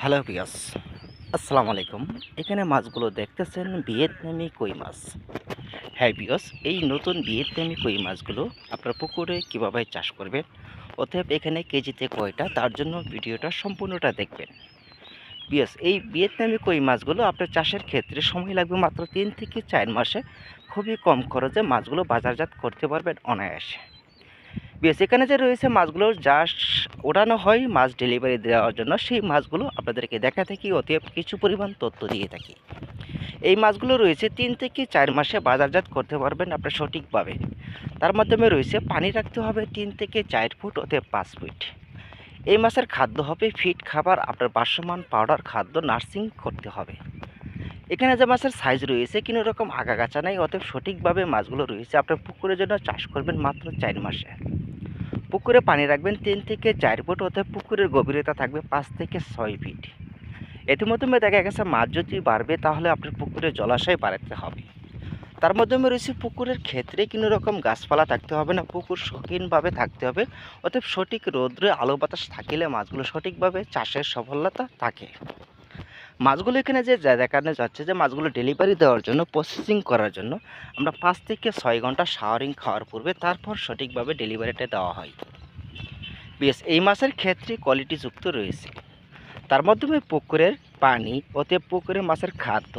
Hello পিয়াস আসসালামু আলাইকুম। এখানে মাছগুলো দেখতেছেন ভিয়েতনামি কই মাছ। হ্যাঁ পিয়াস এই নতুন ভিয়েতনামি কই মাছগুলো আপনার পুকুরে কীভাবে চাষ করবেন, অতএব এখানে কেজিতে কয়টা, তার জন্য ভিডিওটা সম্পূর্ণটা দেখবেন। পিয়াস এই ভিয়েতনামি কই মাছগুলো আপনার চাষের ক্ষেত্রে সময় লাগবে মাত্র তিন থেকে চার মাসে খুবই কম খরচে মাছগুলো বাজারজাত করতে পারবেন অনায়াসে। বেশ, এখানে যে রয়েছে মাছগুলো জাস্ট ওড়ানো হয় মাছ ডেলিভারি দেওয়ার জন্য, সেই মাছগুলো আপনাদেরকে দেখা থাকি, অতএব কিছু পরিমাণ তথ্য দিয়ে থাকি। এই মাছগুলো রয়েছে তিন থেকে চার মাসে বাজারজাত করতে পারবেন আপনার সঠিকভাবে। তার মাধ্যমে রয়েছে পানি রাখতে হবে তিন থেকে চার ফুট, অতএব পাঁচ ফুট। এই মাছের খাদ্য হবে ফিট খাবার, আপনার বাসমান পাউডার খাদ্য নার্সিং করতে হবে। এখানে যে মাছের সাইজ রয়েছে, কোনো রকম আগাগাছা নাই, অতএব সঠিকভাবে মাছগুলো রয়েছে, আপনার পুকুরের জন্য চাষ করবেন মাত্র চার মাসে। পুকুরে পানি রাখবেন তিন থেকে চার ফুট অর্থাৎ পুকুরের গভীরতা থাকবে পাঁচ থেকে ছয় ফিট। ইতিমধ্যে দেখা গেছে মাছ যদি বাড়বে, তাহলে আপনার পুকুরে জলাশয় বাড়াতে হবে। তার মাধ্যমে রয়েছে পুকুরের ক্ষেত্রে কোনো রকম গাছপালা থাকতে হবে না, পুকুর শৌখিনভাবে থাকতে হবে। অতএব সঠিক রৌদ্রে আলো বাতাস থাকিলে মাছগুলো সঠিকভাবে চাষের সফলতা থাকে। মাছগুলো এখানে যে দেখানো যাচ্ছে যে মাছগুলো ডেলিভারি দেওয়ার জন্য প্রসেসিং করার জন্য আমরা পাঁচ থেকে ছয় ঘণ্টা শাওয়ারিং খাওয়ার পূর্বে তারপর সঠিকভাবে ডেলিভারিটা দেওয়া হয়। বেশ, এই মাছের ক্ষেত্রে কোয়ালিটিযুক্ত রয়েছে। তার মাধ্যমে পুকুরের পানি, অতএব পুকুরে মাছের খাদ্য,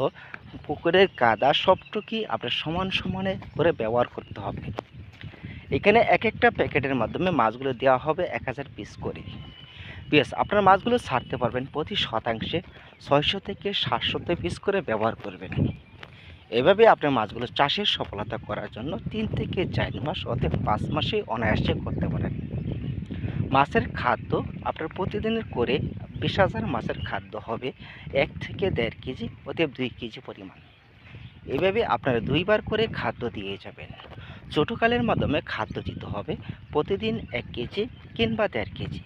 পুকুরের কাদা সবটুকুই আপনার সমান সমানে করে ব্যবহার করতে হবে। এখানে এক একটা প্যাকেটের মাধ্যমে মাছগুলো দেওয়া হবে এক হাজার পিস করে। বেশ, আপনার মাছগুলো ছাড়তে পারবেন, প্রতি শতাংশে ছয়শো থেকে সাতশোতে পিস করে ব্যবহার করবেন। এভাবে আপনার মাছগুলো চাষের সফলতা করার জন্য তিন থেকে চার মাস অতএব পাঁচ মাসে অনায়াসে করতে পারেন। মাছের খাদ্য আপনার প্রতিদিনের করে বিশ হাজার মাছের খাদ্য হবে এক থেকে দেড় কেজি অতএব দুই কেজি পরিমাণ। এভাবে আপনারা দুইবার করে খাদ্য দিয়ে যাবেন। ছোটোকালের মাধ্যমে খাদ্য দিতে হবে, প্রতিদিন এক কেজি কিংবা দেড় কেজি।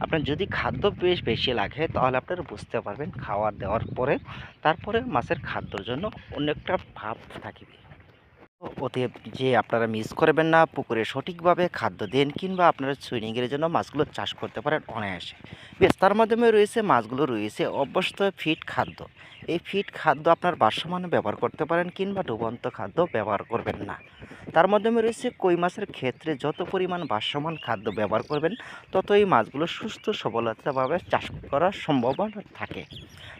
আপনার যদি খাদ্য বেশ বেশি লাগে, তাহলে আপনারা বুঝতে পারবেন খাওয়ার দেওয়ার পরে, তারপরে মাছের খাদ্যর জন্য অনেকটা ভাব থাকিবে অতএব যে আপনারা মিস করবেন না, পুকুরে সঠিকভাবে খাদ্য দেন কিংবা আপনারা সুইনিংয়ের জন্য মাছগুলো চাষ করতে পারেন অনায়াসে। বেশ, তার মাধ্যমে রয়েছে মাছগুলো রয়েছে অভ্যস্ত ফিট খাদ্য। এই ফিট খাদ্য আপনার বাসমান ব্যবহার করতে পারেন কিংবা ডুবন্ত খাদ্য ব্যবহার করবেন না। তার মাধ্যমে রয়েছে কই মাছের ক্ষেত্রে যত পরিমাণ বাসমান খাদ্য ব্যবহার করবেন তত এই মাছগুলো সুস্থ, সবলতাভাবে চাষ করার সম্ভাবনা থাকে।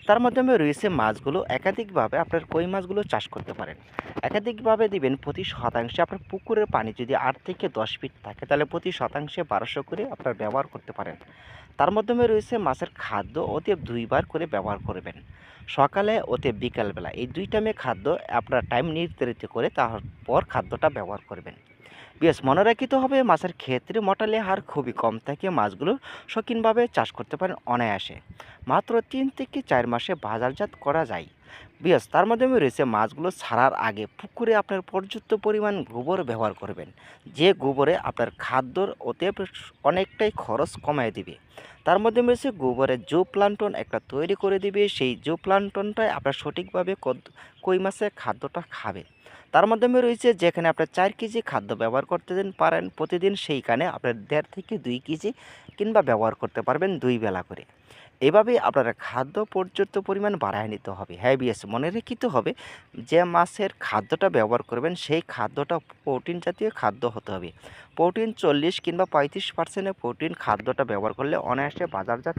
তার মাধ্যমে রয়েছে মাছগুলো একাধিকভাবে আপনার কই মাছগুলো চাষ করতে পারেন। একাধিকভাবে দিবেন প্রতি শতাংশে। আপনার পুকুরের পানি যদি আট থেকে দশ ফিট থাকে, তাহলে প্রতি শতাংশে বারোশো করে আপনার ব্যবহার করতে পারেন। তার মাধ্যমে রয়েছে মাছের খাদ্য, অতএব দুইবার করে ব্যবহার করবেন। সকালে অতএব বিকালবেলা এই দুই টাইমে খাদ্য আপনার টাইম নির্ধারিত করে তারপর খাদ্যটা ব্যবহার করবেন। বেশ, মনে রাখিতে হবে মাছের ক্ষেত্রে মটালে হার খুবই কম থাকে, মাছগুলো শৌখিনভাবে চাষ করতে পারেন অনায়াসে। মাত্র তিন থেকে চার মাসে বাজারজাত করা যায়। বেশ তার মাধ্যমে রয়েছে মাছগুলো ছাড়ার আগে পুকুরে আপনার পর্যাপ্ত পরিমাণ গোবর ব্যবহার করবেন। যে গোবরে আপনার খাদ্যর অতএব অনেকটাই খরচ কমায় দিবে। তার মধ্যে রয়েছে গোবরের জো প্লান্টন একটা তৈরি করে দিবে। সেই জো প্লান্টনটাই আপনার সঠিকভাবে কই মাসে খাদ্যটা খাবে। তার মাধ্যমে রয়েছে যেখানে আপনার চার কেজি খাদ্য ব্যবহার করতে পারেন, প্রতিদিন সেইখানে আপনার দেড় থেকে দুই কেজি কিংবা ব্যবহার করতে পারবেন দুই বেলা করে। এভাবে আপনারা খাদ্য পর্যাপ্ত পরিমাণ বাড়ায় নিতে হবে। হ্যাঁ বিএস, মনে রেখিতে হবে যে মাছের খাদ্যটা ব্যবহার করবেন, সেই খাদ্যটা প্রোটিন জাতীয় খাদ্য হতে হবে। প্রোটিন চল্লিশ কিংবা পঁয়ত্রিশ পার্সেন্টের প্রোটিন খাদ্যটা ব্যবহার করলে অনায়াসে বাজারজাত